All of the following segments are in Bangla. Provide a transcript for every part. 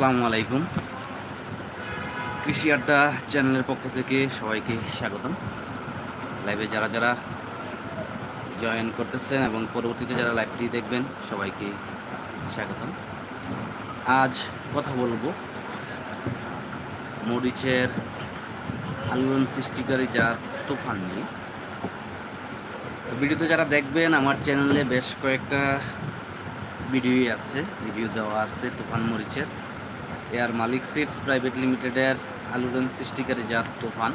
আসসালামু আলাইকুম। কৃষি আড্ডা চ্যানেলের পক্ষ থেকে সবাইকে স্বাগতম। লাইভে যারা যারা জয়েন করতেছেন এবং পরবর্তীতে যারা লাইভটি দেখবেন, সবাইকে স্বাগতম। আজ কথা বলব মরিচের আলোড়ন সৃষ্টিকারী জাত তুফান নিয়ে। ভিডিওতে যারা দেখবেন, আমার চ্যানেলে বেশ কয়েকটা ভিডিওই আছে রিভিউ দেওয়া আছে তুফান মরিচের। এয়ার মালিক সিটস প্রাইভেট লিমিটেডের আলুরেন সৃষ্টিকারী জাত তুফান।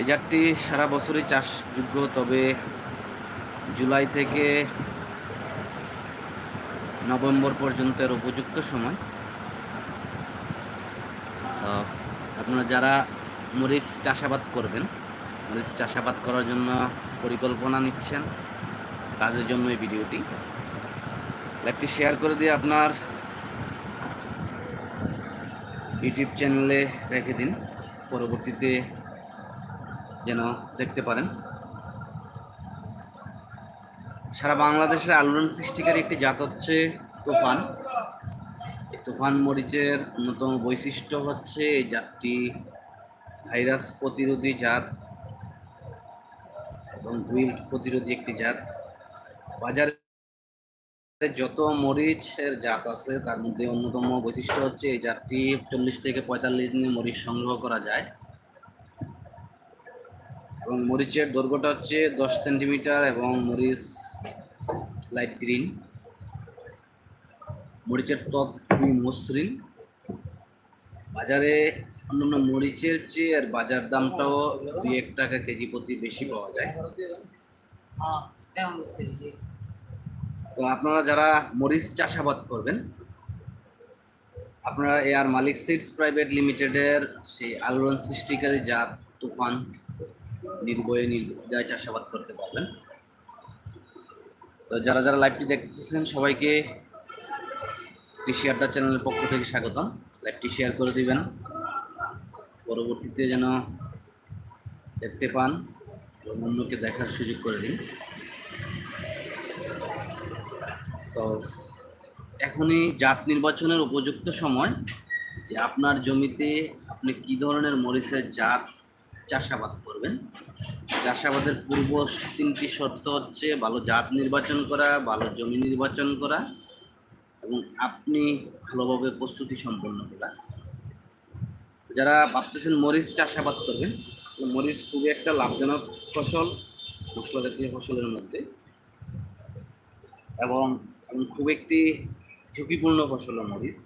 এই জাতটি সারা বছরই চাষযোগ্য, তবে জুলাই থেকে নভেম্বর পর্যন্ত এর উপযুক্ত সময়। আপনারা যারা মরিচ চাষাবাদ করবেন, মরিচ চাষাবাদ করার জন্য পরিকল্পনা নিচ্ছেন, তাদের জন্য এই ভিডিওটি। লাইভটি শেয়ার করে দিয়ে আপনার ইউটিউব চ্যানেলে রেখে দিন, পরবর্তীতে যেন দেখতে পারেন। সারা বাংলাদেশের আলোড়ন সৃষ্টিকারী একটি জাত হচ্ছে তুফান। তুফান মরিচের অন্যতম বৈশিষ্ট্য হচ্ছে এই জাতটি ভাইরাস প্রতিরোধী জাত এবং উইল্ড প্রতিরোধী একটি জাত। বাজারে যত মরিচের জাত আছে, তার মধ্যে অন্যতম বৈশিষ্ট্য হচ্ছে এই জাতটি চল্লিশ থেকে পঁয়তাল্লিশ দিনে মরিচ সংগ্রহ করা যায়। এবং মরিচের দৈর্ঘ্যটা হচ্ছে দশ সেন্টিমিটার এবং মরিচ লাইট গ্রিন। মরিচের ত্বক খুবই মসৃণ। বাজারে অন্যান্য মরিচের চেয়ে আর বাজার দামটাও দুই এক টাকা কেজি প্রতি বেশি পাওয়া যায়। তো আপনারা যারা মরিচ চাষাবাদ করবেন, আপনারা এয়ার মালিক সিডস প্রাইভেট লিমিটেডের সেই আলোড়ন সৃষ্টিকারী জাত, তুফান, নির্ভয়ে নির্ভয় চাষাবাদ করতে পারবেন। তো যারা যারা লাইভটি দেখতেছেন, সবাইকে কৃষি আড্ডা চ্যানেলের পক্ষ থেকে স্বাগতম। লাইভটি শেয়ার করে দিবেন। পরবর্তীতে যেন দেখতে পান এবং অন্যকে দেখার সুযোগ করে দিন। তো এখনই জাত নির্বাচনের উপযুক্ত সময় যে আপনার জমিতে আপনি কি ধরনের মরিচের জাত চাষাবাদ করবেন? চাষাবাদের পূর্ব তিনটি শর্ত হচ্ছে ভালো জাত নির্বাচন করা, ভালো জমি নির্বাচন করা এবং আপনি ভালোভাবে প্রস্তুতি সম্পন্ন করা। যারা ভাবতেছেন মরিচ চাষাবাদ করবেন মরিচ খুবই একটা লাভজনক ফসল মশলা জাতীয় ফসলের মধ্যে এবং এবং খুব একটি ঝুঁকিপূর্ণ ফসল মরিচ।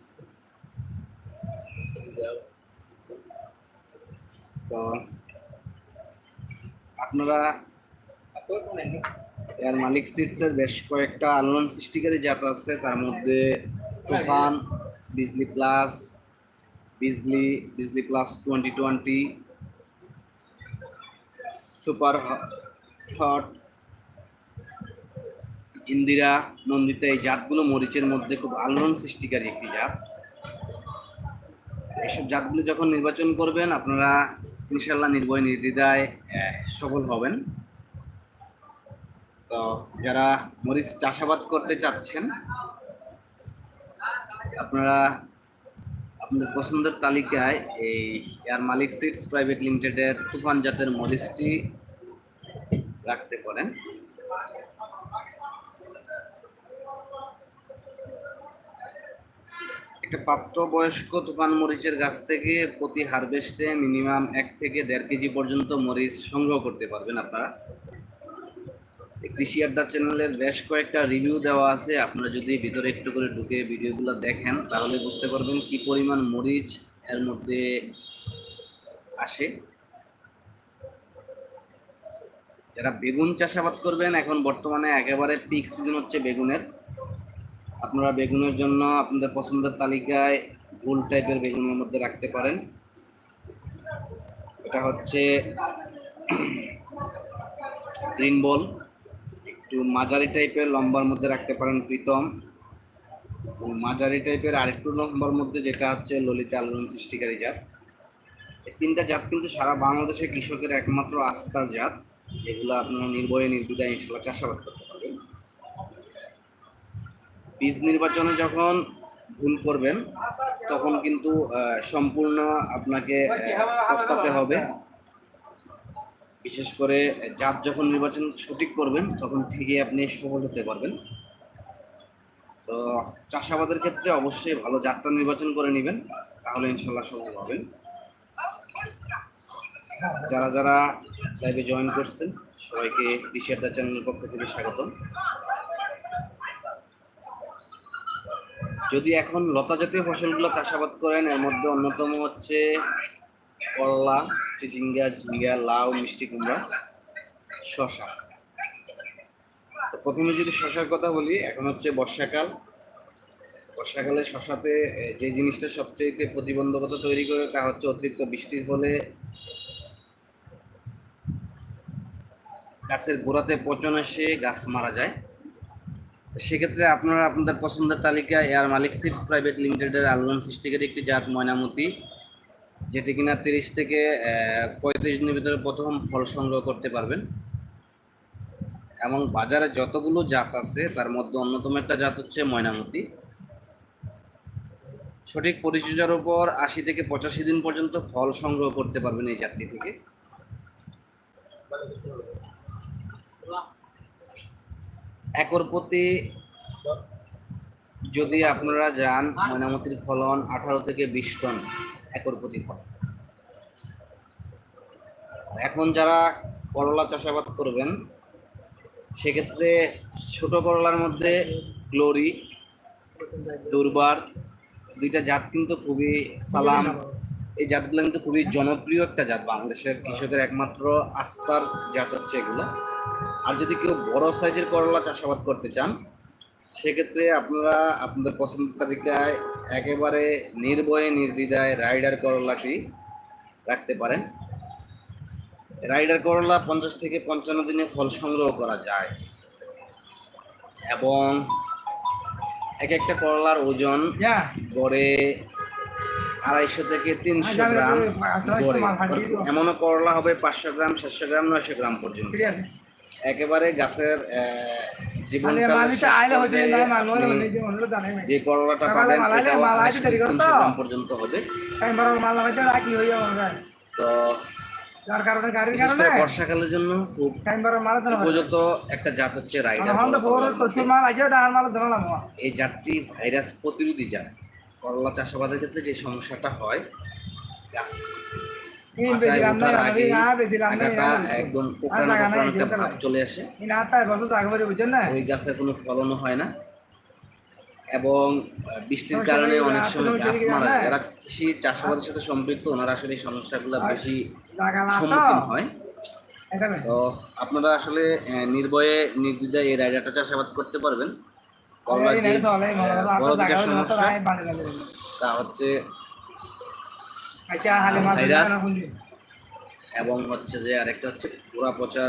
তো আপনারা এর মালিক সিটসের বেশ কয়েকটা আলোড়ন সৃষ্টিকারী জাত আছে। তার মধ্যে Tufan, Bijli plus, Bijli Bijli plus twenty twenty super hot Indira Nandita এই জাতগুলো মরিচের মধ্যে খুব আলোড়ন সৃষ্টিকারী একটি জাত। এইসব জাতগুলো যখন নির্বাচন করবেন, আপনারা ইনশাল্লাহ নির্ভয় নির্দ্বিধায় সফল হবেন। তো যারা মরিচ চাষাবাদ করতে চাচ্ছেন, আপনারা আপনাদের পছন্দের তালিকায় এই এয়ার মালিক সিডস প্রাইভেট লিমিটেডের তুফান জাতের মরিচটি রাখতে পারেন। একটা প্রাপ্তবয়স্ক তুফান মরিচের গাছ থেকে প্রতি হারভেস্টে মিনিমাম এক থেকে দেড় কেজি পর্যন্ত মরিচ সংগ্রহ করতে পারবেন আপনারা। কৃষি আড্ডা চ্যানেলের বেশ কয়েকটা রিভিউ দেওয়া আছে। আপনারা যদি ভিতরে একটু করে ঢুকে ভিডিওগুলো দেখেন, তাহলে বুঝতে পারবেন কি পরিমাণ মরিচ এর মধ্যে আসে। যারা বেগুন চাষাবাদ করবেন, এখন বর্তমানে একেবারে পিক সিজন হচ্ছে বেগুনের। আপনারা বেগুনের জন্য আপনাদের পছন্দের তালিকায় গোল টাইপের বেগুনের মধ্যে রাখতে পারেন। এটা হচ্ছে গ্রিন বল একটু মাঝারি টাইপের লম্বার মধ্যে রাখতে পারেন প্রীতম। এবং মাঝারি টাইপের আরেকটু লম্বার মধ্যে যেটা হচ্ছে ললিতা আলোড়ন সৃষ্টিকারী জাত। এই তিনটা জাত কিন্তু সারা বাংলাদেশের কৃষকের একমাত্র আস্থার জাত, যেগুলো আপনারা নির্ভয়ে নির্দ্বিধায় ইনশাল্লাহ চাষাবাদ করতে পারবেন। বীজ নির্বাচনে যখন ভুল করবেন, তখন কিন্তু সম্পূর্ণ আপনাকে পস্তাতে হবে। বিশেষ করে জাত যখন নির্বাচন সঠিক করবেন, তখন ঠিকই আপনি সফল হতে পারবেন। তো চাষাবাদের ক্ষেত্রে অবশ্যই ভালো জাতটা নির্বাচন করে নেবেন, তাহলে ইনশাল্লাহ সফল হবেন। যারা যারা লাইভে জয়েন করছেন, সবাইকে আড্ডা চ্যানেলের পক্ষ থেকে স্বাগতম। যদি এখন লতা জাতীয় ফসলগুলো চাষাবাদ করেন, এর মধ্যে অন্যতম হচ্ছে করলা চিচিঙ্গা, ঝিঙ্গা, লাউ, মিষ্টি কুমড়া শশা প্রথমে যদি শশার কথা বলি, এখন হচ্ছে বর্ষাকাল। বর্ষাকালে শশাতে যে জিনিসটা সবচেয়ে প্রতিবন্ধকতা তৈরি করে, তা হচ্ছে অতিরিক্ত বৃষ্টির ফলে গাছের গোড়াতে পচন এসে গাছ মারা যায়। সেক্ষেত্রে আপনারা আপনাদের পছন্দের তালিকা এয়ার মালিক সিটস প্রাইভেট লিমিটেডের আলমন সিস্টিকের একটি জাত ময়নামতি, যেটি কিনা তিরিশ থেকে পঁয়ত্রিশ দিনের ভিতরে প্রথম ফল সংগ্রহ করতে পারবেন। এবং বাজারে যতগুলো জাত আছে, তার মধ্যে অন্যতম একটা জাত হচ্ছে ময়নামতি। সঠিক পরিচর্যার উপর আশি থেকে পঁচাশি দিন পর্যন্ত ফল সংগ্রহ করতে পারবেন এই জাতটি থেকে। একর প্রতি যদি আপনারা যান ময়নামতির ফলন আঠারো থেকে বিশ টন একর প্রতি ফলন। এখন যারা করলা চাষাবাদ করবেন, সেক্ষেত্রে ছোট করলার মধ্যে গ্লোরি দুর্বার, দুইটা জাত কিন্তু খুবই সালাম। এই জাতগুলো কিন্তু খুবই জনপ্রিয় একটা জাত। বাংলাদেশের কৃষকের একমাত্র আস্থার জাত হচ্ছে এগুলো। আর যদি কেউ বড় সাইজের করলা চাষাবাদ করতে চান সেক্ষেত্রে আপনারা আপনাদের পছন্দের তালিকায় একেবারে নির্ভয়ে নির্দ্বিধায় রাইডার করলাটি রাখতে পারেন। রাইডার করলা পঞ্চাশ থেকে পঞ্চান্ন দিনে ফল সংগ্রহ করা যায় এবং এক একটা করলার ওজন গড়ে আড়াইশো থেকে তিনশো গ্রাম গড়ে। এমনও করলা হবে পাঁচশো গ্রাম সাতশো গ্রাম নয়শো গ্রাম পর্যন্ত। একেবারে গাছের আপনি যে করলাটা পাবেন তিনশো গ্রাম পর্যন্ত হবে। তো বর্ষাকালের জন্য খুব উপযুক্ত একটা জাত হচ্ছে রাইডার এই জাতটি ভাইরাস প্রতিরোধী জাত। করলা চাষাবাদের ক্ষেত্রে যে সমস্যাটা হয় গাছ আগাটা একদম নাই। চলে আসে। ওই গাছের কোনো ফলনও হয় না। এবং বৃষ্টির কারণে অনেক সময় গাছ মারা যারা কৃষি চাষাবাদের সাথে সম্পৃক্ত ওনারা আসলে এই সমস্যাগুলো বেশি সম্মুখীন হয়। তো আপনারা আসলে নির্ভয়ে নির্দ্বিধায় এই রাইডারটা চাষাবাদ করতে পারবেন। যে বড় সমস্যা তা হচ্ছে আচ্ছা ভাইরাস। শুনলি এবং হচ্ছে যে আরেকটা হচ্ছে পোড়া পচা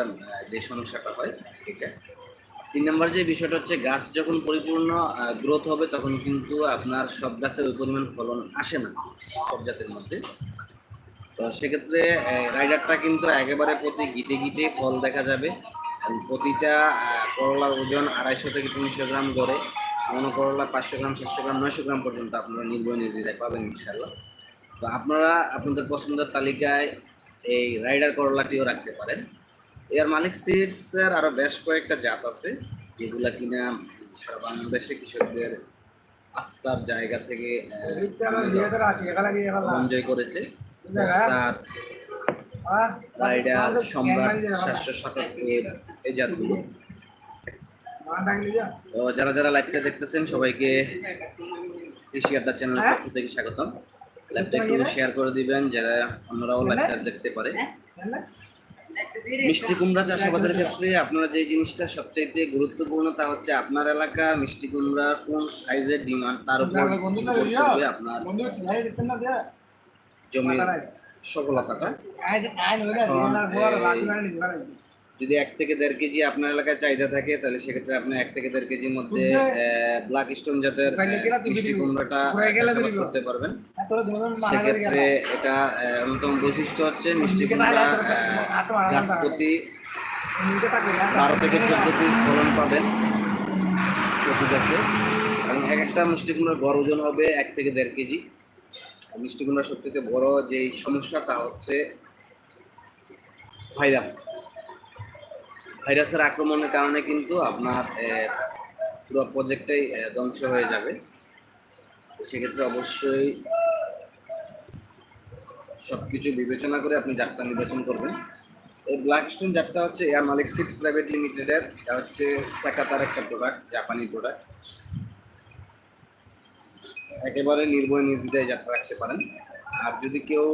যে সমস্যাটা হয় এটা। তিন নম্বর যে বিষয়টা হচ্ছে গাছ যখন পরিপূর্ণ গ্রোথ হবে তখন কিন্তু আপনার সব গাছের ওই পরিমাণ ফলন আসে না সব জাতের মধ্যে। তো সেক্ষেত্রে রাইডারটা কিন্তু একেবারে প্রতি গিটে গিটে ফল দেখা যাবে। প্রতিটা করলার ওজন আড়াইশো থেকে তিনশো গ্রাম গড়ে এমন করলা পাঁচশো গ্রাম সাতশো গ্রাম নয়শো গ্রাম পর্যন্ত আপনারা নির্ভয় নির্দ্বিধায় পাবেন ইনশাল্লাহ তো আপনারা আপনাদের পছন্দের তালিকায় এই রাইডার করলাটিও রাখতে পারেন। এর মালিক সিডসের আরও বেশ কয়েকটা জাত আছে, যেগুলা কিনা সারা বাংলাদেশে কৃষকদের আস্থার জায়গা থেকে এনজয় করেছে। রাইডার, সম্রাট সাতশো সাতাত্তর, এই জাতগুলো। তো যারা যারা লাইভটা দেখতেছেন, সবাইকে কৃষি আড্ডা চ্যানেলের হ্যাঁ? পক্ষ থেকে স্বাগতম। লাইভটা একটু শেয়ার করে দিবেন যারা অন্যরাও লাইভটা দেখতে পারে। মিষ্টি কুমড়া চাষাবাদের ক্ষেত্রে আপনারা যে জিনিসটা সবচাইতে গুরুত্বপূর্ণ তা হচ্ছে আপনার এলাকা মিষ্টি কুমড়া কোন সাইজের ডিমান্ড তার উপর করবে আপনার জমির সফলতাটা। যদি এক থেকে দেড় কেজি আপনার এলাকায় চাহিদা থাকে তাহলে সেক্ষেত্রে আপনি এক থেকে দেড় কেজির মধ্যে ব্ল্যাক স্টোন জাতের মিষ্টি? কুমড়াটা? করতে পারবেন। করে সেক্ষেত্রে এটা অন্যতম বৈশিষ্ট্য হচ্ছে মিষ্টি কুমড়া গাছ প্রতি বারো থেকে চোদ্দ পিস ফলন পাবেন। প্রতি গাছে এবং এক একটা মিষ্টি কুমড়ার গড় ওজন হবে এক থেকে দেড় কেজি। মিষ্টি কুমড়ার সবথেকে বড় যে সমস্যা তা হচ্ছে ভাইরাস। ভাইরাসের আক্রমণের কারণে কিন্তু আপনার পুরো প্রজেক্টটাই ধ্বংস হয়ে যাবে। সেক্ষেত্রে অবশ্যই সব কিছু বিবেচনা করে আপনি জাতটা নির্বাচন করবেন। এই ব্ল্যাকস্টোন জাতটা হচ্ছে এয়ার মালিক সিক্স প্রাইভেট লিমিটেডের এটা হচ্ছে সাকাতার একটা প্রোডাক্ট জাপানি প্রোডাক্ট একেবারে নির্ভয় নির্দ্বিধায় যাত্রা রাখতে পারেন। আর যদি কেউ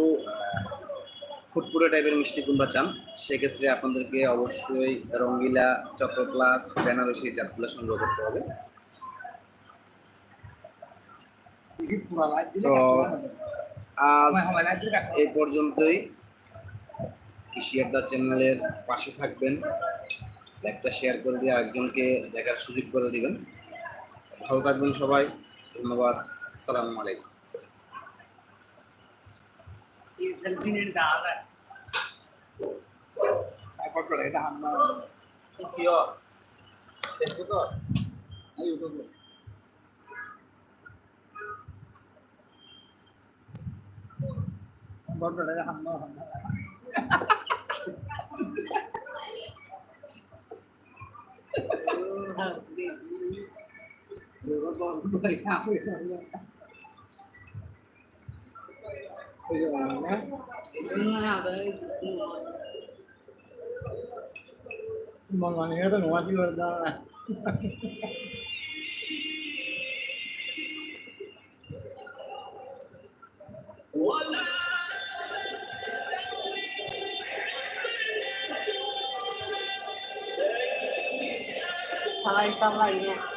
ফুটফুটে টাইপের মিষ্টি কুমড়া চান সেক্ষেত্রে আপনাদেরকে অবশ্যই রঙ্গিলা প্লাস বেনারসি জাতগুলো সংগ্রহ করতে হবে। তো আজ এ পর্যন্তই। কৃষি আড্ডা চ্যানেলের পাশে থাকবেন। একটা শেয়ার করে দিয়ে একজনকে দেখার সুযোগ করে দিবেন। ভালো থাকবেন সবাই। ধন্যবাদ। সালামু আলাইকুম। Selfie डाल रहा है एयरपोर्ट पर रहता हम क्यों फेसबुक और नहीं यूट्यूब में बहुत बड़ा हम लोग हम बहुत बढ़िया Mga hitam nung ating Wala! Salay-salay niya.